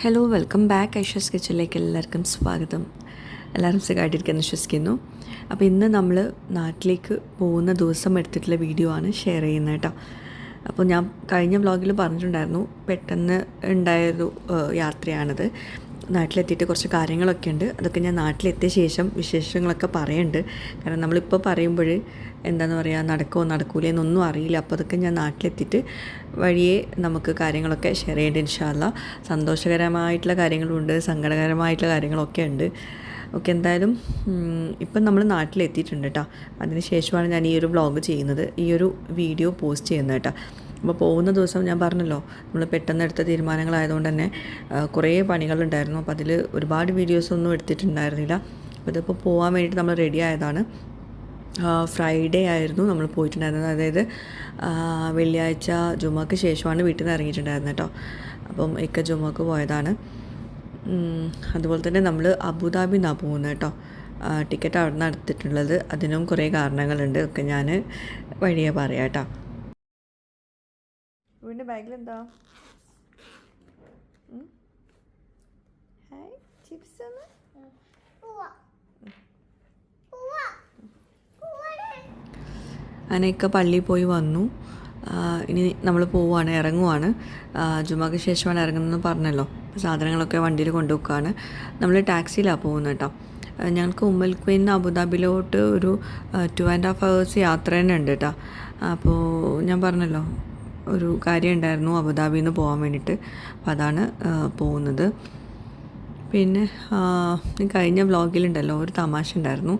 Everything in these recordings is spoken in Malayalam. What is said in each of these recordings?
ഹലോ വെൽക്കം ബാക്ക് ഐഷസ് കിച്ചണിലേക്ക് എല്ലാവർക്കും സ്വാഗതം. എല്ലാവരും സുഖമായിട്ടിരിക്കുന്നു വിശ്വസിക്കുന്നു. അപ്പോൾ ഇന്ന് നമ്മൾ നാട്ടിലേക്ക് പോകുന്ന ദിവസം എടുത്തിട്ടുള്ള വീഡിയോ ആണ് ഷെയർ ചെയ്യുന്നത് കേട്ടോ. അപ്പോൾ ഞാൻ കഴിഞ്ഞ വ്ളോഗിൽ പറഞ്ഞിട്ടുണ്ടായിരുന്നു പെട്ടെന്ന് ഉണ്ടായൊരു യാത്രയാണിത്. നാട്ടിലെത്തിയിട്ട് കുറച്ച് കാര്യങ്ങളൊക്കെ ഉണ്ട്. അതൊക്കെ ഞാൻ നാട്ടിലെത്തിയ ശേഷം വിശേഷങ്ങളൊക്കെ പറയുന്നുണ്ട് കാരണം നമ്മളിപ്പോൾ പറയുമ്പോൾ എന്താണെന്ന് പറയുക നടക്കുമോ നടക്കൂലേ എന്നൊന്നും അറിയില്ല. അപ്പോൾ അതൊക്കെ ഞാൻ നാട്ടിലെത്തിയിട്ട് വഴിയെ നമുക്ക് കാര്യങ്ങളൊക്കെ ഷെയർ ചെയ്യേണ്ട ഇൻഷാല്ല സന്തോഷകരമായിട്ടുള്ള കാര്യങ്ങളുണ്ട് സങ്കടകരമായിട്ടുള്ള കാര്യങ്ങളൊക്കെ ഉണ്ട്. ഓക്കെ എന്തായാലും ഇപ്പം നമ്മൾ നാട്ടിലെത്തിയിട്ടുണ്ട് കേട്ടോ അതിന് ശേഷമാണ് ഞാൻ ഈ ഒരു വ്ളോഗ് ചെയ്യുന്നത്. ഈ ഒരു വീഡിയോ പോസ്റ്റ് ചെയ്യുന്നത് കേട്ടോ അപ്പോൾ പോകുന്ന ദിവസം ഞാൻ പറഞ്ഞല്ലോ നമ്മൾ പെട്ടെന്ന് എടുത്ത തീരുമാനങ്ങളായതുകൊണ്ട് തന്നെ കുറേ പണികളുണ്ടായിരുന്നു. അപ്പോൾ അതിൽ ഒരുപാട് വീഡിയോസൊന്നും എടുത്തിട്ടുണ്ടായിരുന്നില്ല. അപ്പോൾ ഇതിപ്പോൾ പോകാൻ വേണ്ടിയിട്ട് നമ്മൾ റെഡി ആയതാണ്. ഫ്രൈഡേ ആയിരുന്നു നമ്മൾ പോയിട്ടുണ്ടായിരുന്നത്. അതായത് വെള്ളിയാഴ്ച ജുമാക്ക് ശേഷമാണ് വീട്ടിൽ നിന്ന് ഇറങ്ങിയിട്ടുണ്ടായിരുന്നത് കേട്ടോ. അപ്പം ഇക്ക ജുമാക്ക് പോയതാണ്. അതുപോലെ തന്നെ നമ്മൾ അബുദാബി നിന്നാണ് പോകുന്നത് കേട്ടോ. ടിക്കറ്റ് അവിടെ നിന്ന് എടുത്തിട്ടുള്ളത്. അതിനും കുറേ കാരണങ്ങളുണ്ട്. ഒക്കെ ഞാൻ വഴിയെ പറയാം കേട്ടോ. വീണ്ടും ബാഗിൽ എന്താ ഹായ് ചിപ്സ് അങ്ങനെയൊക്കെ പള്ളിയിൽ പോയി വന്നു. ഇനി നമ്മൾ പോവുകയാണ് ഇറങ്ങുവാണ് ജുമാക്ക് ശേഷമാണ് ഇറങ്ങുന്നതെന്ന് പറഞ്ഞല്ലോ. സാധനങ്ങളൊക്കെ വണ്ടിയിൽ കൊണ്ടുവെക്കുകയാണ് നമ്മൾ ടാക്സിയിലാണ് പോകുന്നത് കേട്ടോ. ഞങ്ങൾക്ക് ഉമ്മൽ ക്വീൻ അബുദാബിയിലോട്ട് ഒരു ടു ആൻഡ് ഹാഫ് ഹവേഴ്സ് യാത്ര തന്നെ ഉണ്ട് കേട്ടോ. അപ്പോൾ ഞാൻ പറഞ്ഞല്ലോ ഒരു കാര്യം ഉണ്ടായിരുന്നു അബുദാബിയിൽ നിന്ന് പോകാൻ വേണ്ടിയിട്ട്. അപ്പോൾ അതാണ് പോകുന്നത്. പിന്നെ കഴിഞ്ഞ വ്ളോഗിലുണ്ടല്ലോ ഒരു തമാശ ഉണ്ടായിരുന്നു.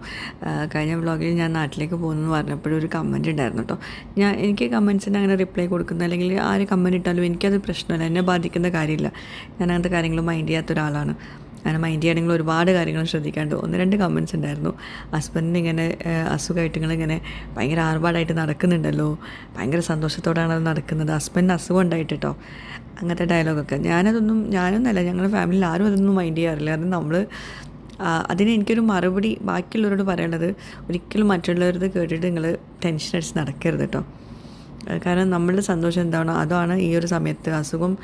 കഴിഞ്ഞ വ്ളോഗിൽ ഞാൻ നാട്ടിലേക്ക് പോകുന്നു പറഞ്ഞപ്പോഴും ഒരു കമന്റ് ഉണ്ടായിരുന്നു കേട്ടോ ഞാൻ എനിക്ക് കമൻസിന് അങ്ങനെ റിപ്ലൈ കൊടുക്കുന്ന അല്ലെങ്കിൽ ആര് കമന്റ് ഇട്ടാലും എനിക്കത് പ്രശ്നമല്ല എന്നെ ബാധിക്കുന്ന കാര്യമില്ല. ഞാൻ അങ്ങനത്തെ കാര്യങ്ങൾ മൈൻഡ് ചെയ്യാത്ത ഒരാളാണ്. അങ്ങനെ മൈൻഡ് ചെയ്യണമെങ്കിൽ ഒരുപാട് കാര്യങ്ങൾ ശ്രദ്ധിക്കാണ്ട്. ഒന്ന് രണ്ട് കമൻസ് ഉണ്ടായിരുന്നു. ഹസ്ബൻഡിന് ഇങ്ങനെ അസുഖമായിട്ട് ഇങ്ങനെ ഭയങ്കര ആർഭാടായിട്ട് നടക്കുന്നുണ്ടല്ലോ. ഭയങ്കര സന്തോഷത്തോടെയാണ് അത് നടക്കുന്നത്. ഹസ്ബൻഡിന് അസുഖം ഉണ്ടായിട്ട് കേട്ടോ അങ്ങനത്തെ ഡയലോഗൊക്കെ ഞാനതൊന്നും ഞാനൊന്നല്ല. ഞങ്ങളുടെ ഫാമിലിയിൽ ആരും അതൊന്നും മൈൻഡ് ചെയ്യാറില്ല. കാരണം നമ്മൾ അതിന് എനിക്കൊരു മറുപടി ബാക്കിയുള്ളവരോട് പറയേണ്ടത് ഒരിക്കലും മറ്റുള്ളവരത് കേട്ടിട്ട് നിങ്ങൾ ടെൻഷൻ അടിച്ച് നടക്കരുത് കേട്ടോ കാരണം നമ്മളുടെ സന്തോഷം എന്താണോ അതാണ് ഈ ഒരു സമയത്ത് അസുഖം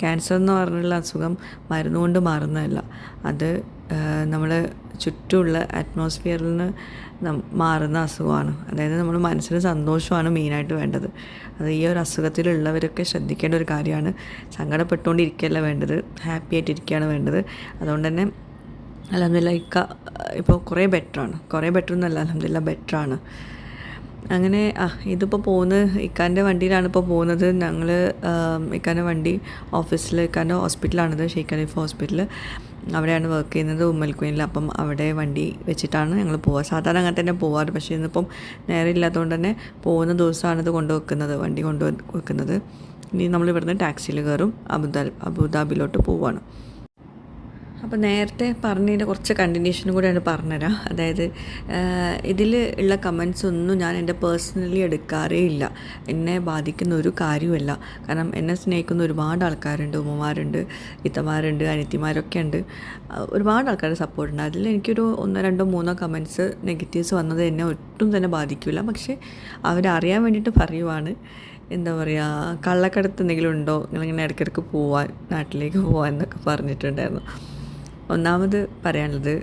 ക്യാൻസർ എന്ന് പറഞ്ഞുള്ള അസുഖം മരുന്ന് കൊണ്ട് മാറുന്നതല്ല. അത് നമ്മൾ ചുറ്റുമുള്ള അറ്റ്മോസ്ഫിയറിൽ നിന്ന് മാറുന്ന അസുഖമാണ്. അതായത് നമ്മൾ മനസ്സിന് സന്തോഷമാണ് മെയിനായിട്ട് വേണ്ടത്. അത് ഈ ഒരു അസുഖത്തിലുള്ളവരൊക്കെ ശ്രദ്ധിക്കേണ്ട ഒരു കാര്യമാണ്. സങ്കടപ്പെട്ടുകൊണ്ടിരിക്കുകയല്ല വേണ്ടത്. ഹാപ്പി ആയിട്ടിരിക്കുകയാണ് വേണ്ടത്. അതുകൊണ്ട് തന്നെ അലഹമില്ല ഇക്ക ഇപ്പോൾ കുറേ ബെറ്ററാണ് കുറേ ബെറ്റർ എന്നല്ല അലഹമില്ല ബെറ്ററാണ് അങ്ങനെ ആ ഇതിപ്പോൾ പോകുന്നത് ഇക്കാന്റെ വണ്ടിയിലാണ് ഇപ്പോൾ പോകുന്നത് ഞങ്ങൾ ഇക്കാന്റെ വണ്ടി ഓഫീസിൽ ഇക്കാന്റെ ഹോസ്പിറ്റലാണിത് ഷെയ്ഖ് ഖലീഫ് ഹോസ്പിറ്റൽ അവിടെയാണ് വർക്ക് ചെയ്യുന്നത് ഉമ്മൽക്കുയിനിൽ അപ്പം അവിടെ വണ്ടി വെച്ചിട്ടാണ് ഞങ്ങൾ പോവുക സാധാരണ അങ്ങനെ തന്നെ പോവാറ്. പക്ഷേ ഇന്നിപ്പം നേരെ ഇല്ലാത്തതുകൊണ്ട് തന്നെ പോകുന്ന ദിവസമാണിത് കൊണ്ടുവെക്കുന്നത് വണ്ടി കൊണ്ടു വെക്കുന്നത്. ഇനി നമ്മൾ ഇവിടുന്ന് ടാക്സിയിൽ കയറും അബുദാബി അബുദാബിയിലോട്ട് പോവുകയാണ് അപ്പോൾ നേരത്തെ പറഞ്ഞതിന്റെ കുറച്ച് കണ്ടിന്യൂഷനും കൂടെയാണ് പറഞ്ഞുതരാം അതായത് ഇതിൽ ഉള്ള കമൻസ് ഒന്നും ഞാൻ എന്റെ പേഴ്സണലി എടുക്കാറേ ഇല്ല. എന്നെ ബാധിക്കുന്ന ഒരു കാര്യമല്ല കാരണം എന്നെ സ്നേഹിക്കുന്ന ഒരുപാട് ആൾക്കാരുണ്ട് ഉമ്മമാരുണ്ട് ഇത്തമാരുണ്ട് അനിയത്തിമാരൊക്കെ ഉണ്ട് ഒരുപാട് ആൾക്കാരുടെ സപ്പോർട്ട് ഉണ്ട്. അതിൽ എനിക്കൊരു ഒന്നോ രണ്ടോ മൂന്നോ കമൻസ് നെഗറ്റീവ്സ് വന്നത് എന്നെ ഒട്ടും തന്നെ ബാധിക്കില്ല പക്ഷേ അവരറിയാൻ വേണ്ടിയിട്ട് പറയുവാണ്. എന്താ പറയുക കള്ളക്കടത്ത് എന്തെങ്കിലും ഉണ്ടോ? നിങ്ങളിങ്ങനെ ഇടയ്ക്കിടയ്ക്ക് പോവാൻ നാട്ടിലേക്ക് പോവാൻ എന്നൊക്കെ പറഞ്ഞിട്ടുണ്ടായിരുന്നു. ഒന്നാമത് പറയാനുള്ളത്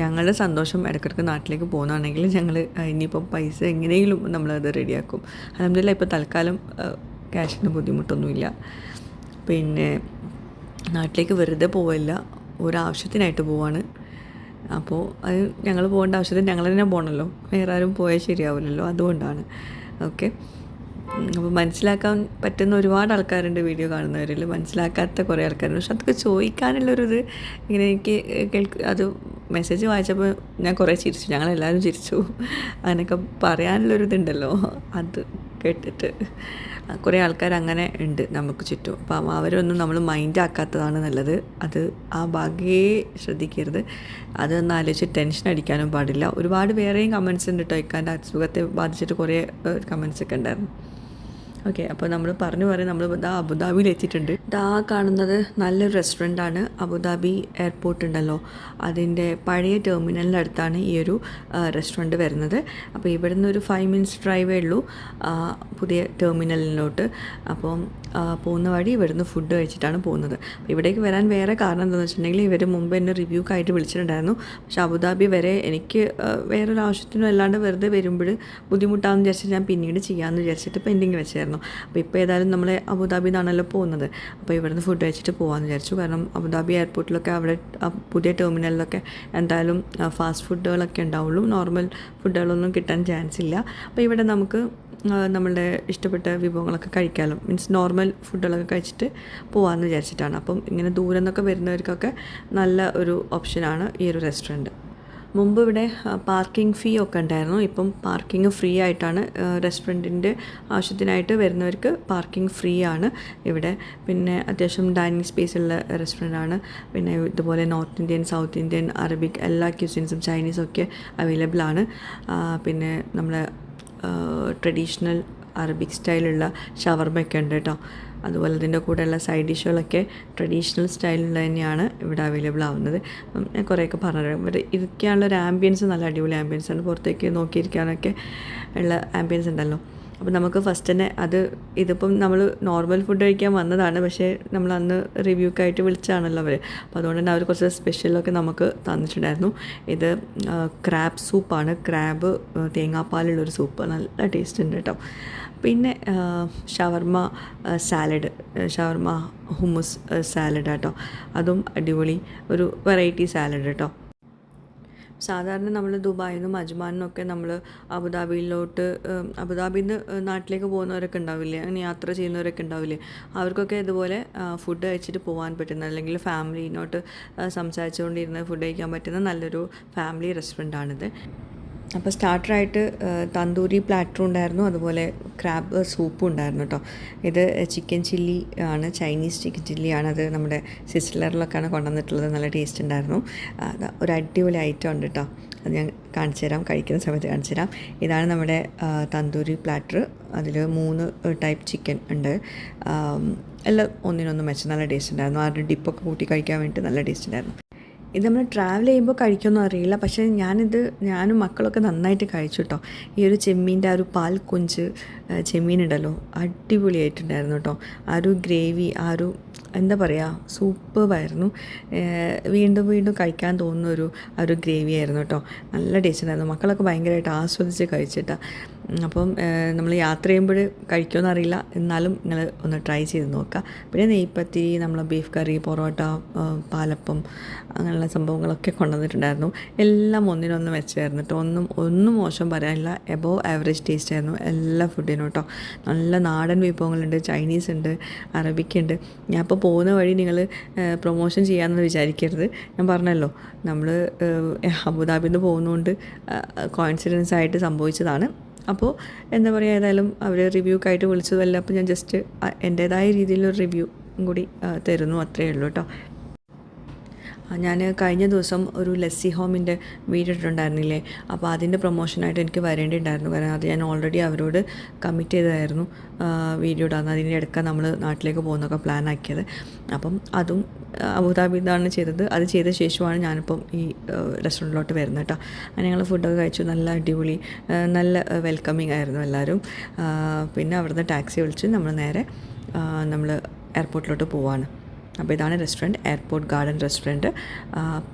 ഞങ്ങളുടെ സന്തോഷം ഇടയ്ക്കിടയ്ക്ക് നാട്ടിലേക്ക് പോകുന്നതാണെങ്കിൽ ഞങ്ങൾ ഇനിയിപ്പം പൈസ എങ്ങനെയെങ്കിലും നമ്മളത് റെഡിയാക്കും. അലഹമില്ല ഇപ്പോൾ തൽക്കാലം ക്യാഷിന് ബുദ്ധിമുട്ടൊന്നുമില്ല. പിന്നെ നാട്ടിലേക്ക് വെറുതെ പോവില്ല ഒരാവശ്യത്തിനായിട്ട് പോവാണ്. അപ്പോൾ അത് ഞങ്ങൾ പോകേണ്ട ആവശ്യത്തിന് ഞങ്ങൾ തന്നെ പോകണമല്ലോ വേറെ ആരും പോയാൽ ശരിയാവില്ലല്ലോ അതുകൊണ്ടാണ്. ഓക്കെ? അപ്പോൾ മനസ്സിലാക്കാൻ പറ്റുന്ന ഒരുപാട് ആൾക്കാരുണ്ട് വീഡിയോ കാണുന്നവരിൽ. മനസ്സിലാക്കാത്ത കുറേ ആൾക്കാരുണ്ട്. പക്ഷെ അതൊക്കെ ചോദിക്കാനുള്ളൊരിത് ഇങ്ങനെ എനിക്ക് കേൾക്ക് അത് മെസ്സേജ് വായിച്ചപ്പോൾ ഞാൻ കുറേ ചിരിച്ചു. ഞങ്ങളെല്ലാവരും ചിരിച്ചു. അങ്ങനെയൊക്കെ പറയാനുള്ളൊരിതുണ്ടല്ലോ. അത് കേട്ടിട്ട്. കുറേ ആൾക്കാർ അങ്ങനെ ഉണ്ട് നമുക്ക് ചുറ്റും. അപ്പം അവരൊന്നും നമ്മൾ മൈൻഡ് ആക്കാത്തതാണ് നല്ലത്. അത് ആ ഭാഗ്യേ ശ്രദ്ധിക്കരുത്. അതൊന്ന് ആലോചിച്ച് ടെൻഷൻ അടിക്കാനും പാടില്ല. ഒരുപാട് വേറെയും കമൻസ് ഉണ്ട് കേട്ടോ ഇക്കാന്റെ അസുഖത്തെ ബാധിച്ചിട്ട് കുറേ കമൻസ് ഒക്കെ ഉണ്ടായിരുന്നു. ഓക്കെ അപ്പോൾ നമ്മൾ പറഞ്ഞു പറയും നമ്മൾ ഇതാ അബുദാബിയിൽ എത്തിയിട്ടുണ്ട്. ഇതാ കാണുന്നത് നല്ലൊരു റെസ്റ്റോറന്റ് ആണ്. അബുദാബി എയർപോർട്ട് ഉണ്ടല്ലോ. അതിന്റെ പഴയ ടെർമിനലിന്റെ അടുത്താണ് ഈ ഒരു റെസ്റ്റോറന്റ് വരുന്നത്. അപ്പോൾ ഇവിടെ നിന്ന് ഒരു ഫൈവ് മിനിറ്റ്സ് ഡ്രൈവേ ഉള്ളൂ പുതിയ ടെർമിനലിലോട്ട് അപ്പം പോകുന്ന വഴി ഇവിടുന്ന് ഫുഡ് കഴിച്ചിട്ടാണ് പോകുന്നത്. അപ്പോൾ ഇവിടേക്ക് വരാൻ വേറെ കാരണം എന്താണെന്ന് വെച്ചിട്ടുണ്ടെങ്കിൽ ഇവർ മുമ്പ് എന്നെ റിവ്യൂക്കായിട്ട് വിളിച്ചിട്ടുണ്ടായിരുന്നു. പക്ഷേ അബുദാബി വരെ എനിക്ക് വേറൊരു ആവശ്യത്തിനും അല്ലാണ്ട് വെറുതെ വരുമ്പോൾ ബുദ്ധിമുട്ടാണെന്ന് വിചാരിച്ചിട്ട് ഞാൻ പിന്നീട് ചെയ്യാമെന്ന് വിചാരിച്ചിട്ട് പെൻഡിങ് വെച്ചായിരുന്നു. അപ്പോൾ ഇപ്പോൾ ഏതായാലും നമ്മൾ അബുദാബി നിന്നാണല്ലോ പോകുന്നത്. അപ്പോൾ ഇവിടുന്ന് ഫുഡ് കഴിച്ചിട്ട് പോകാമെന്ന് വിചാരിച്ചു. കാരണം അബുദാബി എയർപോർട്ടിലൊക്കെ അവിടെ പുതിയ ടെർമിനലിലൊക്കെ എന്തായാലും ഫാസ്റ്റ് ഫുഡുകളൊക്കെ ഉണ്ടാവുള്ളൂ. നോർമൽ ഫുഡുകളൊന്നും കിട്ടാൻ ചാൻസ് ഇല്ല. അപ്പോൾ ഇവിടെ നമുക്ക് നമ്മളുടെ ഇഷ്ടപ്പെട്ട വിഭവങ്ങളൊക്കെ കഴിക്കാമല്ലോ മീൻസ് നോർമൽ ഫുഡുകളൊക്കെ കഴിച്ചിട്ട് പോകാമെന്ന് വിചാരിച്ചിട്ടാണ്. അപ്പം ഇങ്ങനെ ദൂരെ നിന്നൊക്കെ വരുന്നവർക്കൊക്കെ നല്ല ഒരു ഓപ്ഷനാണ് ഈ ഒരു റെസ്റ്റോറന്റ് മുമ്പ് ഇവിടെ പാർക്കിംഗ് ഫീ ഒക്കെ ഉണ്ടായിരുന്നു. ഇപ്പം പാർക്കിംഗ് ഫ്രീ ആയിട്ടാണ് റെസ്റ്റോറന്റിന്റെ ആവശ്യത്തിനായിട്ട് വരുന്നവർക്ക് പാർക്കിംഗ് ഫ്രീ ആണ് ഇവിടെ. പിന്നെ അത്യാവശ്യം ഡൈനിങ് സ്പേസ് ഉള്ള റെസ്റ്റോറന്റ് ആണ്. പിന്നെ ഇതുപോലെ north Indian south Indian Arabic എല്ലാ ക്യൂസിൻസും ചൈനീസും ഒക്കെ അവൈലബിൾ ആണ്. പിന്നെ നമ്മളെ ട്രഡീഷണൽ അറബിക് സ്റ്റൈലുള്ള ഷവർമയൊക്കെ ഉണ്ട് കേട്ടോ. അതുപോലെ ഇതിന്റെ കൂടെയുള്ള സൈഡ് ഡിഷുകളൊക്കെ ട്രഡീഷണൽ സ്റ്റൈലിലുള്ള തന്നെയാണ് ഇവിടെ അവൈലബിൾ ആവുന്നത്. ഞാൻ കുറേയൊക്കെ പറഞ്ഞു ഇവിടെ ഇരിക്കാനുള്ള ഒരു ആംബിയൻസ് നല്ല അടിപൊളി ആംബിയൻസ് ആണ്. പുറത്തേക്ക് നോക്കിയിരിക്കാനൊക്കെ ഉള്ള ആംബിയൻസ് ഉണ്ടല്ലോ. അപ്പം നമുക്ക് ഫസ്റ്റ് തന്നെ അത് ഇതിപ്പം നമ്മൾ നോർമൽ ഫുഡ് കഴിക്കാൻ വന്നതാണ്. പക്ഷേ നമ്മൾ അന്ന് റിവ്യൂക്കായിട്ട് വിളിച്ചാണല്ലോ അവർ അപ്പോൾ അതുകൊണ്ട് തന്നെ അവർ കുറച്ച് സ്പെഷ്യലൊക്കെ നമുക്ക് തന്നിട്ടുണ്ടായിരുന്നു. ഇത് ക്രാബ് സൂപ്പാണ് ക്രാബ് തേങ്ങാപ്പാലുള്ളൊരു സൂപ്പ് നല്ല ടേസ്റ്റ് ഉണ്ട് കേട്ടോ പിന്നെ shawarma salad shawarma hummus salad കേട്ടോ അതും അടിപൊളി ഒരു വെറൈറ്റി സാലഡ് കേട്ടോ സാധാരണ നമ്മൾ ദുബായിൽ നിന്നും അജ്മാനിൽ നമ്മൾ അബുദാബിയിലോട്ട് അബുദാബിയിൽ നിന്ന് നാട്ടിലേക്ക് പോകുന്നവരൊക്കെ ഉണ്ടാവില്ലേ? അങ്ങനെ യാത്ര ചെയ്യുന്നവരൊക്കെ ഉണ്ടാവില്ലേ? അവർക്കൊക്കെ ഇതുപോലെ ഫുഡ് കഴിച്ചിട്ട് പോകാൻ പറ്റുന്ന അല്ലെങ്കിൽ ഫാമിലിനോട്ട് സംസാരിച്ചുകൊണ്ടിരുന്ന് ഫുഡ് കഴിക്കാൻ പറ്റുന്ന നല്ലൊരു ഫാമിലി റെസ്റ്റോറന്റ് ആണിത് അപ്പോൾ സ്റ്റാർട്ടറായിട്ട് തന്തൂരി പ്ലാറ്ററും ഉണ്ടായിരുന്നു. അതുപോലെ ക്രാബ് സൂപ്പും ഉണ്ടായിരുന്നു കേട്ടോ ഇത് ചിക്കൻ ചില്ലി ആണ് ചൈനീസ് ചിക്കൻ ചില്ലിയാണ് അത് നമ്മുടെ സിസ്റ്റലറിലൊക്കെയാണ് കൊണ്ടുവന്നിട്ടുള്ളത്. നല്ല ടേസ്റ്റ് ഉണ്ടായിരുന്നു. ഒരു അടിപൊളി ഐറ്റം ഉണ്ട് കേട്ടോ അത് ഞാൻ കാണിച്ചു തരാം. കഴിക്കുന്ന സമയത്ത് കാണിച്ചു തരാം. ഇതാണ് നമ്മുടെ തന്തൂരി പ്ലാറ്റർ. അതിൽ മൂന്ന് ടൈപ്പ് ചിക്കൻ ഉണ്ട്. എല്ലാം ഒന്നിനൊന്നും മെച്ചം. നല്ല ടേസ്റ്റ് ഉണ്ടായിരുന്നു. ആ ഡിപ്പൊക്കെ കൂട്ടി കഴിക്കാൻ വേണ്ടിയിട്ട് നല്ല ടേസ്റ്റ് ഉണ്ടായിരുന്നു. ഇത് നമ്മൾ ട്രാവൽ ചെയ്യുമ്പോൾ കഴിക്കുമെന്നും അറിയില്ല. പക്ഷേ ഞാനിത് ഞാനും മക്കളൊക്കെ നന്നായിട്ട് കഴിച്ചു കേട്ടോ ഈ ഒരു ചെമ്മീന്റെ ആ ഒരു പാൽ കുഞ്ച് ചെമ്മീനുണ്ടല്ലോ അടിപൊളിയായിട്ടുണ്ടായിരുന്നു കേട്ടോ ആ ഒരു ഗ്രേവി ആ ഒരു എന്താ പറയുക സൂപ്പറായിരുന്നു. വീണ്ടും വീണ്ടും കഴിക്കാൻ തോന്നുന്ന ഒരു ആ ഒരു ഗ്രേവി ആയിരുന്നു കേട്ടോ നല്ല ടേസ്റ്റ് ഉണ്ടായിരുന്നു. മക്കളൊക്കെ ഭയങ്കരമായിട്ട് ആസ്വദിച്ച് കഴിച്ചിട്ടാ. അപ്പം നമ്മൾ യാത്ര ചെയ്യുമ്പോൾ കഴിക്കുമെന്ന് അറിയില്ല എന്നാലും നിങ്ങൾ ഒന്ന് ട്രൈ ചെയ്ത് നോക്കുക. പിന്നെ നെയ്പ്പത്തി നമ്മൾ ബീഫ് കറി പൊറോട്ട പാലപ്പം അങ്ങനെയുള്ള സംഭവങ്ങളൊക്കെ കൊണ്ടുവന്നിട്ടുണ്ടായിരുന്നു. എല്ലാം ഒന്നിനൊന്ന് വെച്ചായിരുന്നു കേട്ടോ. ഒന്നും ഒന്നും മോശം പറയാനില്ല. എബോവ് ആവറേജ് ടേസ്റ്റ് ആയിരുന്നു എല്ലാ ഫുഡിനും കേട്ടോ. നല്ല നാടൻ വിഭവങ്ങളുണ്ട്. ചൈനീസ് ഉണ്ട് അറബിക് ഉണ്ട്. ഞാൻ ഇപ്പോൾ പോകുന്ന വഴി നിങ്ങൾ പ്രൊമോഷൻ ചെയ്യാമെന്ന് വിചാരിക്കരുത്. ഞാൻ പറഞ്ഞല്ലോ നമ്മൾ അബുദാബിയിൽ നിന്ന് പോകുന്നതുകൊണ്ട് കോയിൻസിഡൻസ് ആയിട്ട് സംഭവിച്ചതാണ്. അപ്പോൾ എന്താ പറയുക ഏതായാലും അവർ റിവ്യൂക്കായിട്ട് വിളിച്ചതല്ല. അപ്പോൾ ഞാൻ ജസ്റ്റ് എന്റേതായ രീതിയിലൊരു റിവ്യൂ കൂടി തരുന്നു. അത്രയേ ഉള്ളൂ കേട്ടോ ഞാൻ കഴിഞ്ഞ ദിവസം ഒരു ലസ്സി ഹോമിന്റെ വീഡിയോ ഇട്ടിട്ടുണ്ടായിരുന്നില്ലേ അപ്പോൾ അതിന്റെ പ്രൊമോഷനായിട്ട് എനിക്ക് വരേണ്ടിയിട്ടുണ്ടായിരുന്നു കാരണം അത് ഞാൻ ഓൾറെഡി അവരോട് കമ്മിറ്റ് ചെയ്തതായിരുന്നു വീഡിയോ ഇടാന്ന് അതിന്റെ ഇടയ്ക്ക് നമ്മൾ നാട്ടിലേക്ക് പോകുന്നൊക്കെ പ്ലാൻ ആക്കിയത്. അപ്പം അതും അബുദാബിദാണ് ചെയ്തത്. അത് ചെയ്ത ശേഷമാണ് ഞാനിപ്പം ഈ റെസ്റ്റോറന്റിലോട്ട് വരുന്നത് കേട്ടോ അങ്ങനെ ഞങ്ങൾ ഫുഡൊക്കെ കഴിച്ചു. നല്ല അടിപൊളി നല്ല വെൽക്കമിങ് ആയിരുന്നു എല്ലാവരും പിന്നെ അവിടുന്ന് ടാക്സി വിളിച്ച് നമ്മൾ നേരെ നമ്മൾ എയർപോർട്ടിലോട്ട് പോവാണ്. അപ്പോൾ ഇതാണ് റെസ്റ്റോറന്റ് എയർപോർട്ട് ഗാർഡൻ റെസ്റ്റോറന്റ്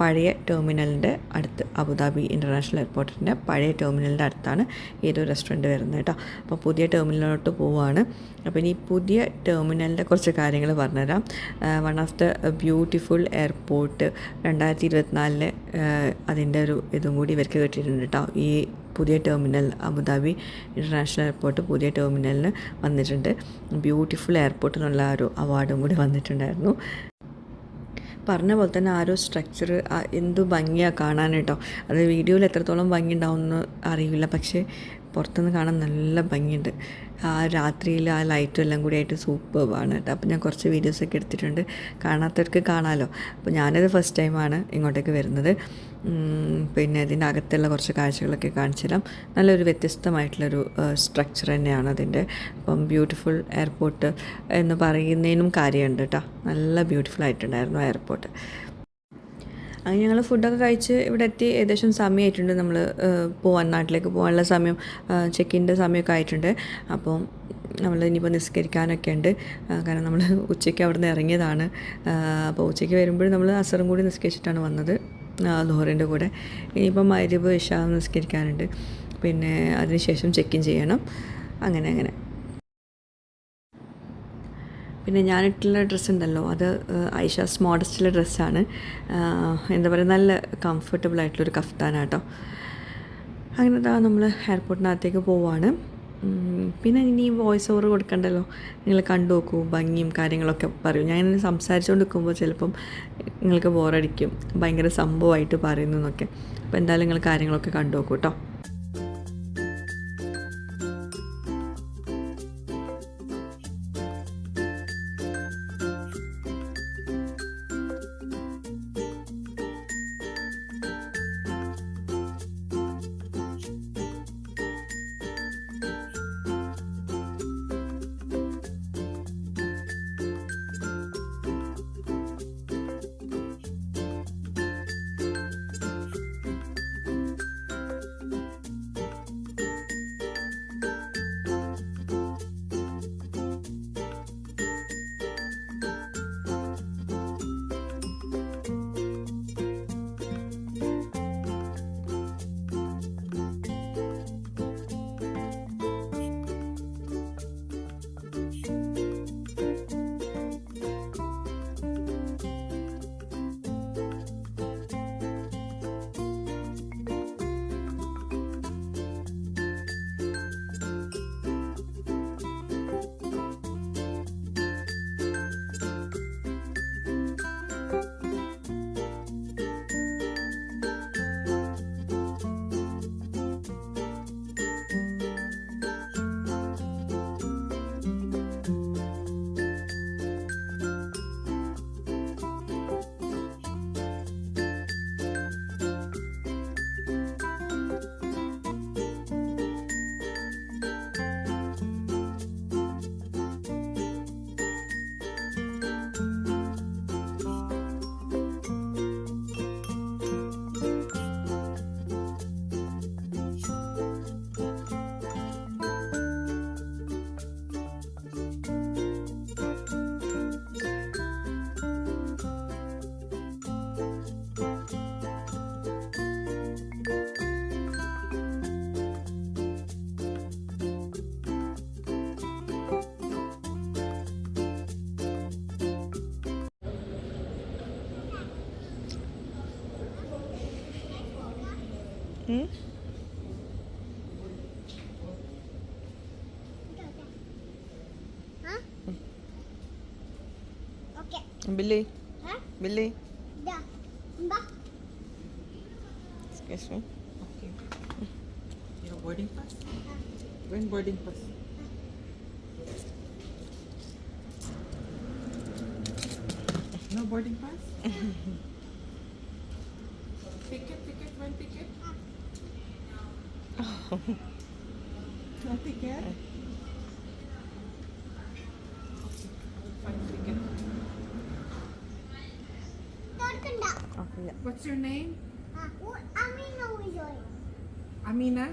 പഴയ ടെർമിനലിന്റെ അടുത്ത് അബുദാബി ഇന്റർനാഷണൽ എയർപോർട്ടിന്റെ പഴയ ടെർമിനലിന്റെ അടുത്താണ് ഈ ഒരു റെസ്റ്റോറന്റ് വരുന്നത് കേട്ടോ. അപ്പോൾ പുതിയ ടെർമിനലിലോട്ട് പോവുകയാണ് അപ്പോൾ ഇനി പുതിയ ടെർമിനലിന്റെ കുറച്ച് കാര്യങ്ങൾ പറഞ്ഞുതരാം. One of the beautiful airport രണ്ടായിരത്തി ഇരുപത്തിനാലിലെ അതിന്റെ ഒരു ഇതും കൂടി ഇവർക്ക് കിട്ടിയിട്ടുണ്ട് കേട്ടോ. ഈ പുതിയ ടെർമിനൽ അബുദാബി ഇന്റർനാഷണൽ എയർപോർട്ട് പുതിയ ടെർമിനലിന് വന്നിട്ടുണ്ട്. ബ്യൂട്ടിഫുൾ എയർപോർട്ടിനുള്ള ഒരു അവാർഡും കൂടി വന്നിട്ടുണ്ടായിരുന്നു. പറഞ്ഞ പോലെ തന്നെ ആ ഒരു സ്ട്രക്ചർ എന്തു ഭംഗിയാണ് കാണാൻ അത് വീഡിയോയിൽ എത്രത്തോളം ഭംഗി ഉണ്ടാവുമെന്ന് അറിയില്ല. പക്ഷേ പുറത്തുനിന്ന് കാണാൻ നല്ല ഭംഗിയുണ്ട്. ആ രാത്രിയിൽ ആ ലൈറ്റും എല്ലാം കൂടി ആയിട്ട് സൂപ്പർബാണ് കേട്ടോ. അപ്പോൾ ഞാൻ കുറച്ച് വീഡിയോസൊക്കെ എടുത്തിട്ടുണ്ട്. കാണാത്തവർക്ക് കാണാമല്ലോ അപ്പോൾ ഞാനത് ഫസ്റ്റ് ടൈമാണ് ഇങ്ങോട്ടേക്ക് വരുന്നത്. പിന്നെ ഇതിന്റെ അകത്തുള്ള കുറച്ച് കാഴ്ചകളൊക്കെ കാണിച്ചു തരാം. നല്ലൊരു വ്യത്യസ്തമായിട്ടുള്ളൊരു സ്ട്രക്ചർ തന്നെയാണ് അതിന്റെ അപ്പം ബ്യൂട്ടിഫുൾ എയർപോർട്ട് എന്ന് പറയുന്നതിനും കാര്യമുണ്ട് കേട്ടോ. നല്ല ബ്യൂട്ടിഫുൾ ആയിട്ടുണ്ടായിരുന്നു എയർപോർട്ട് അങ്ങനെ ഞങ്ങൾ ഫുഡൊക്കെ കഴിച്ച് ഇവിടെ എത്തി ഏകദേശം സമയമായിട്ടുണ്ട് നമ്മൾ പോകാൻ നാട്ടിലേക്ക് പോകാനുള്ള സമയം ചെക്കിന്റെ സമയമൊക്കെ ആയിട്ടുണ്ട്. അപ്പം നമ്മൾ ഇനിയിപ്പോൾ നിസ്കരിക്കാനൊക്കെ ഉണ്ട്. കാരണം നമ്മൾ ഉച്ചയ്ക്ക് അവിടെ നിന്ന് ഇറങ്ങിയതാണ് അപ്പോൾ ഉച്ചയ്ക്ക് വരുമ്പോൾ നമ്മൾ അസറും കൂടി നിസ്കരിച്ചിട്ടാണ് വന്നത്. ലോറിന്റെ കൂടെ. ഇനിയിപ്പം മരുവ് ഇഷ നിസ്കരിക്കാനുണ്ട്. പിന്നെ അതിനുശേഷം ചെക്കിൻ ചെയ്യണം. അങ്ങനെ അങ്ങനെ. പിന്നെ ഞാനിട്ടുള്ള ഡ്രസ്സ് ഉണ്ടല്ലോ അത് ഐഷാസ് മോഡസ്റ്റിലെ ഡ്രസ്സാണ്. എന്താ പറയുക നല്ല കംഫർട്ടബിൾ ആയിട്ടുള്ളൊരു കഫ്താനാണ് കേട്ടോ അങ്ങനെ താ നമ്മൾ എയർപോർട്ടിനകത്തേക്ക് പോവാണ് പിന്നെ ഇനി വോയിസ് ഓവർ കൊടുക്കണ്ടല്ലോ. നിങ്ങൾ കണ്ടു നോക്കൂ ഭംഗിയും കാര്യങ്ങളൊക്കെ പറയും. ഞാൻ ഇങ്ങനെ സംസാരിച്ചുകൊണ്ട് നിൽക്കുമ്പോൾ ചിലപ്പം നിങ്ങൾക്ക് ബോറടിക്കും ഭയങ്കര സംഭവമായിട്ട് പറയുന്നു എന്നൊക്കെ. അപ്പോൾ എന്തായാലും നിങ്ങൾ കാര്യങ്ങളൊക്കെ കണ്ടു നോക്കൂ കേട്ടോ Hmm? Huh? Okay. Billy. Huh? Billy. Da. Mba. Excuse me. Okay. You have boarding pass? Huh? When boarding pass? No boarding pass? ticket, ticket, when ticket? What's your name? Amina Amina?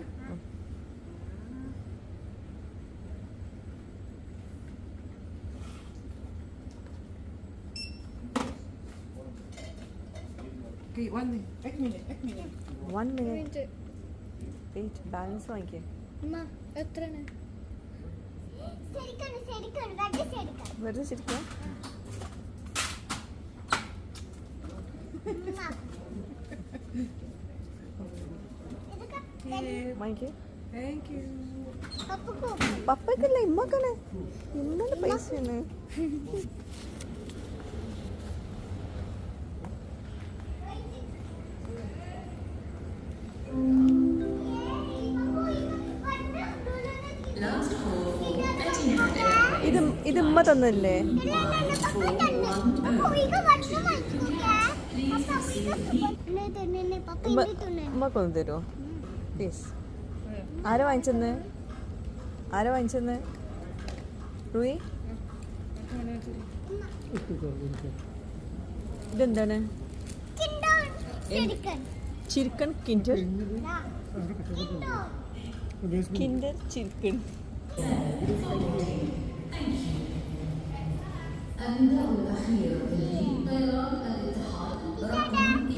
Okay, one minute. One minute. One minute. Wait, balance വാങ്ങിക്കേ. അമ്മ എത്രയാണ്? ശരിക്കാണ് ശരിക്കാണ്. വെറുതെ ശരിക്കാണ്. വെറുതെ ശരിക്കും? വാങ്ങിക്കേ. പപ്പക്കല്ല ഇമ്മക്കാണ് ഇമ്മന്റെ പൈസയാണ്. ഇത് ഇത് ഉമ്മ തന്നല്ലേ ഉമ്മ ഉമ്മക്കൊന്ന് തരുമോ പ്ലീസ് ആരാ വാങ്ങിച്ചെന്ന്? ആരാ വാങ്ങിച്ചെന്ന്? റൂയി? ഇതെന്താണ്? ചിരിക്കൺ കിൻഡർ? കിൻഡർ. ചിരിക്കൺ Thank you. النداء الأخير لطيران الاتحاد رقم E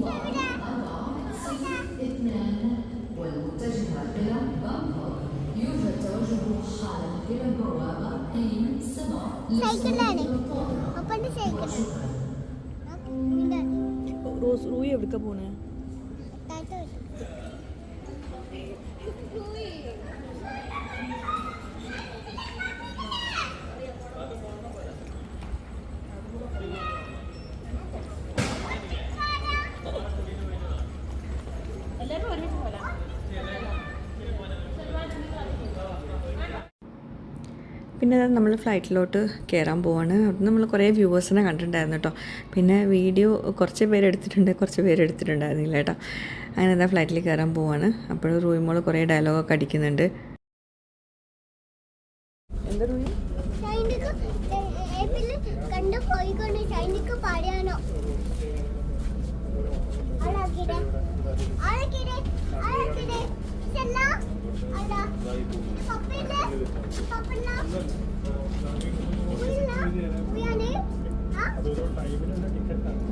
هو 402 والمتجهة إلى يوجد توجه حالا إلى البوابة روز روية بيركبونا പിന്നെ നമ്മൾ ഫ്ലൈറ്റിലോട്ട് കയറാൻ പോവാണ്. അവിടെ നമ്മൾ കുറേ വ്യൂവേഴ്സിനെ കണ്ടിട്ടുണ്ടായിരുന്നു കേട്ടോ പിന്നെ വീഡിയോ കുറച്ച് പേര് എടുത്തിട്ടുണ്ട് കുറച്ച് പേര് എടുത്തിട്ടുണ്ടായിരുന്നില്ല കേട്ടോ അങ്ങനെ എന്താ ഫ്ലൈറ്റിൽ കയറാൻ പോവാണ്. അപ്പോൾ റൂയിമോൾ കുറേ ഡയലോഗൊക്കെ അടിക്കുന്നുണ്ട്. എന്താ റൂയി ആളാക്കിടെ ആളാക്കിടെ ആളാക്കിടെ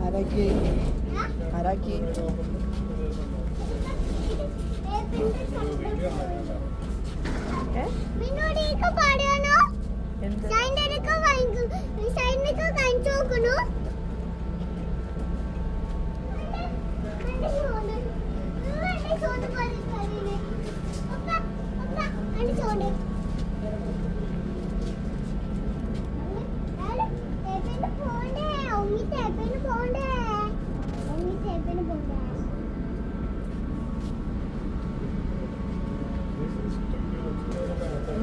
ആരാക്കി ആരാക്കി എന്താ? സൈനിക കാണിച്ചു നോക്കണു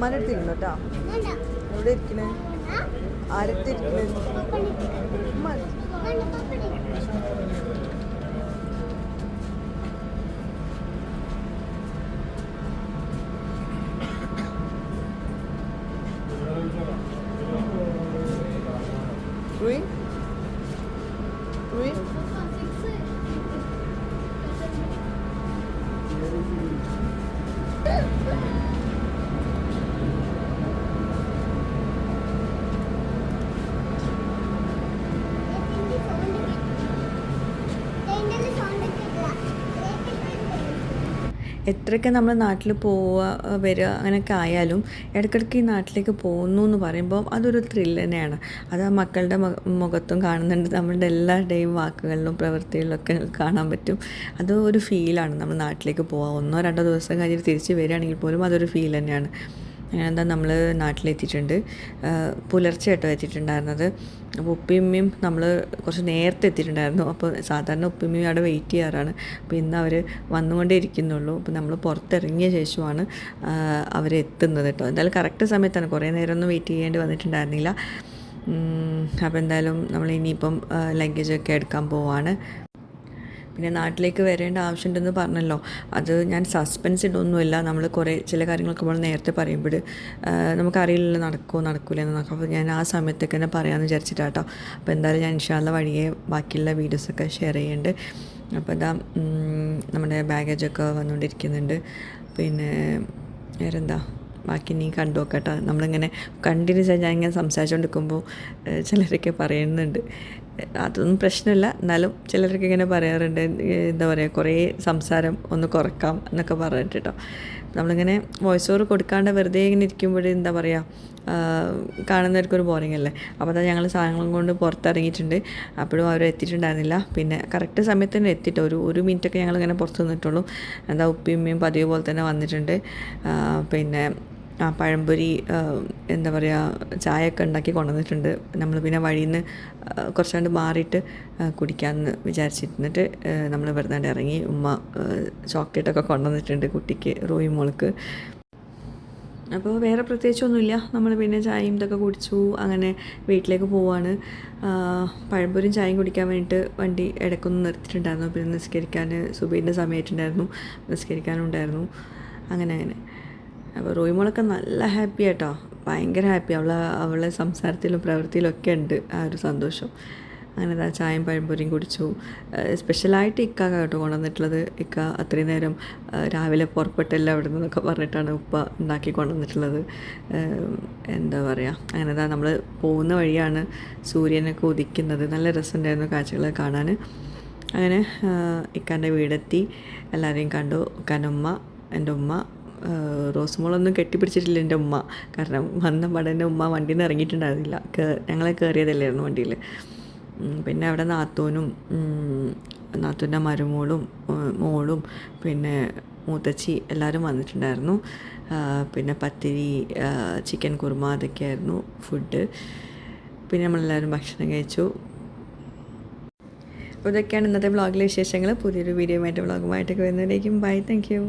ഉമ്മാന്റെ അടുത്ത് ഇരുന്നു കേട്ടോ. എവിടെ ഇരിക്കണേ? ആരടുത്ത് ഇരിക്കണേ? ഉമ്മ. എത്രയൊക്കെ നമ്മൾ നാട്ടിൽ പോവുക വരിക അങ്ങനെയൊക്കെ ആയാലും ഇടയ്ക്കിടയ്ക്ക് ഈ നാട്ടിലേക്ക് പോകുന്നു എന്ന് പറയുമ്പോൾ അതൊരു ത്രില്ല് തന്നെയാണ്. അത് ആ മക്കളുടെ മുഖ- മുഖത്തും കാണുന്നുണ്ട്. നമ്മളുടെ എല്ലാവരുടെയും വാക്കുകളിലും പ്രവൃത്തികളിലൊക്കെ കാണാൻ പറ്റും. അത് ഒരു ഫീലാണ് നമ്മൾ നാട്ടിലേക്ക് പോവുക. ഒന്നോ രണ്ടോ ദിവസം കഴിഞ്ഞിട്ട് തിരിച്ച് വരികയാണെങ്കിൽ പോലും അതൊരു ഫീൽ തന്നെയാണ്. അങ്ങനെ എന്താ നമ്മൾ നാട്ടിലെത്തിയിട്ടുണ്ട് പുലർച്ചെ കേട്ടോ എത്തിയിട്ടുണ്ടായിരുന്നത്. അപ്പോൾ ഉപ്പിയമ്മയും നമ്മൾ കുറച്ച് നേരത്തെ എത്തിയിട്ടുണ്ടായിരുന്നു. അപ്പോൾ സാധാരണ ഉപ്പിയമ്മയും അവിടെ വെയിറ്റ് ചെയ്യാറാണ്. അപ്പോൾ ഇന്ന് അവർ വന്നുകൊണ്ടേ ഇരിക്കുന്നുള്ളൂ. അപ്പോൾ നമ്മൾ പുറത്തിറങ്ങിയ ശേഷമാണ് അവർ എത്തുന്നത് കേട്ടോ. എന്തായാലും കറക്റ്റ് സമയത്താണ്. കുറേ നേരമൊന്നും വെയിറ്റ് ചെയ്യേണ്ടി വന്നിട്ടുണ്ടായിരുന്നില്ല. അപ്പോൾ എന്തായാലും നമ്മൾ ഇനിയിപ്പം ലഗേജൊക്കെ എടുക്കാൻ പോവാണ്. പിന്നെ നാട്ടിലേക്ക് വരേണ്ട ആവശ്യമുണ്ടെന്ന് പറഞ്ഞല്ലോ. അത് ഞാൻ സസ്പെൻസ് ഇടൊന്നുമില്ല. നമ്മൾ കുറേ ചില കാര്യങ്ങളൊക്കെ നമ്മൾ നേരത്തെ പറയുമ്പോൾ നമുക്കറിയില്ലല്ലോ നടക്കുമോ നടക്കില്ല എന്നൊക്കെ. അപ്പോൾ ഞാൻ ആ സമയത്തൊക്കെ തന്നെ പറയാമെന്ന് വിചാരിച്ചിട്ടാട്ടോ. അപ്പോൾ എന്തായാലും ഞാൻ ഇൻഷാല്ല വഴിയെ ബാക്കിയുള്ള വീഡിയോസൊക്കെ ഷെയർ ചെയ്യുന്നുണ്ട്. അപ്പോൾ ഇതാ നമ്മുടെ ബാഗേജൊക്കെ വന്നുകൊണ്ടിരിക്കുന്നുണ്ട്. പിന്നെ വേറെന്താ? ബാക്കി നീ കണ്ടു നോക്കട്ടോ നമ്മളിങ്ങനെ കണ്ടിന്യൂസ് ഞാൻ ഇങ്ങനെ സംസാരിച്ചുകൊണ്ടിരിക്കുമ്പോൾ ഏഹ്, ചിലരൊക്കെ പറയുന്നുണ്ട്. അതൊന്നും പ്രശ്നമില്ല. എന്നാലും ചിലർക്ക് ഇങ്ങനെ പറയാറുണ്ട് എന്താ പറയുക കുറേ സംസാരം ഒന്ന് കുറക്കാം എന്നൊക്കെ പറഞ്ഞിട്ട് കേട്ടോ. നമ്മളിങ്ങനെ വോയിസ് ഓവർ കൊടുക്കാണ്ട് വെറുതെ ഇങ്ങനെ ഇരിക്കുമ്പോൾ എന്താ പറയുക കാണുന്നവർക്കൊരു ബോറിംഗ് അല്ലേ? അപ്പോൾ അതാ ഞങ്ങൾ സാധനങ്ങളും കൊണ്ട് പുറത്തിറങ്ങിയിട്ടുണ്ട്. അപ്പോഴും അവർ എത്തിയിട്ടുണ്ടായിരുന്നില്ല. പിന്നെ കറക്റ്റ് സമയത്ത് തന്നെ എത്തിയിട്ട് ഒരു ഒരു മിനിറ്റൊക്കെ ഞങ്ങളിങ്ങനെ പുറത്ത് നിന്നിട്ടുള്ളൂ. എന്താ ഉപ്പിയും ഉമ്മയും പതിവ് പോലെ തന്നെ വന്നിട്ടുണ്ട്. പിന്നെ ആ പഴംപൊരി എന്താ പറയുക ചായയൊക്കെ ഉണ്ടാക്കി കൊണ്ടുവന്നിട്ടുണ്ട്. നമ്മൾ പിന്നെ വഴിയിൽ നിന്ന് കുറച്ചുകൊണ്ട് മാറിയിട്ട് കുടിക്കാമെന്ന് വിചാരിച്ചിരുന്നിട്ട് നമ്മൾ വെറുതെ ഇറങ്ങി ഉമ്മ ചോക്ലേറ്റൊക്കെ കൊണ്ടുവന്നിട്ടുണ്ട് കുട്ടിക്ക് റോയി മോൾക്ക്. അപ്പോൾ വേറെ പ്രത്യേകിച്ചൊന്നുമില്ല. നമ്മൾ പിന്നെ ചായയും ഇതൊക്കെ കുടിച്ചു അങ്ങനെ വീട്ടിലേക്ക് പോവാണ്. പഴംപൊരിയും ചായയും കുടിക്കാൻ വേണ്ടിയിട്ട് വണ്ടി ഇടയ്ക്കൊന്ന് നിർത്തിയിട്ടുണ്ടായിരുന്നു. പിന്നെ നിസ്കരിക്കാൻ സുബീന്റെ സമയത്തുണ്ടായിരുന്നു നിസ്കരിക്കാനുണ്ടായിരുന്നു. അങ്ങനെ അങ്ങനെ. അപ്പോൾ റോയിമോളൊക്കെ നല്ല ഹാപ്പി ആട്ടോ. ഭയങ്കര ഹാപ്പി. അവൾ അവളെ സംസാരത്തിലും പ്രവൃത്തിയിലും ഒക്കെ ഉണ്ട്. ആ ഒരു സന്തോഷം. അങ്ങനെ ആ ചായയും പഴംപൊരിയും കുടിച്ചു. സ്പെഷ്യലായിട്ട് ഇക്ക കേട്ടോ കൊണ്ടുവന്നിട്ടുള്ളത്. ഇക്ക അത്രയും നേരം രാവിലെ പുറപ്പെട്ടല്ല അവിടെ നിന്നൊക്കെ പറഞ്ഞിട്ടാണ് ഉപ്പ ഉണ്ടാക്കി കൊണ്ടുവന്നിട്ടുള്ളത്. എന്താ പറയുക അങ്ങനെ ദാ നമ്മൾ പോകുന്ന വഴിയാണ് സൂര്യനൊക്കെ ഉദിക്കുന്നത്. നല്ല രസമുണ്ടായിരുന്നു കാഴ്ചകൾ കാണാൻ അങ്ങനെ ഇക്കാന്റെ വീടെത്തി. എല്ലാവരെയും കണ്ടു. ഇക്കാന്റെ ഉമ്മ എന്റെ ഉമ്മ ഏഹ് റോസ് മോളൊന്നും കെട്ടിപ്പിടിച്ചിട്ടില്ല എന്റെ ഉമ്മ. കാരണം വന്ന പടന്റെ ഉമ്മ വണ്ടിയിൽ നിന്ന് ഇറങ്ങിയിട്ടുണ്ടായിരുന്നില്ല ഞങ്ങളെ കയറിയതല്ലായിരുന്നു വണ്ടിയിൽ പിന്നെ അവിടെ നാത്തൂനും നാത്തൂന്റെ മരുമോളും മോളും പിന്നെ മൂത്തച്ചി എല്ലാവരും വന്നിട്ടുണ്ടായിരുന്നു. പിന്നെ പത്തിരി ചിക്കൻ കുർമ അതൊക്കെയായിരുന്നു ഫുഡ്. പിന്നെ നമ്മളെല്ലാവരും ഭക്ഷണം കഴിച്ചു. അപ്പോൾ ഇതൊക്കെയാണ് ഇന്നത്തെ വ്ളോഗിലെ വിശേഷങ്ങൾ പുതിയൊരു വീഡിയോ ആയിട്ട് വ്ളോഗുമായിട്ടൊക്കെ വരുന്നതിലേക്കും ബൈ. Thank you.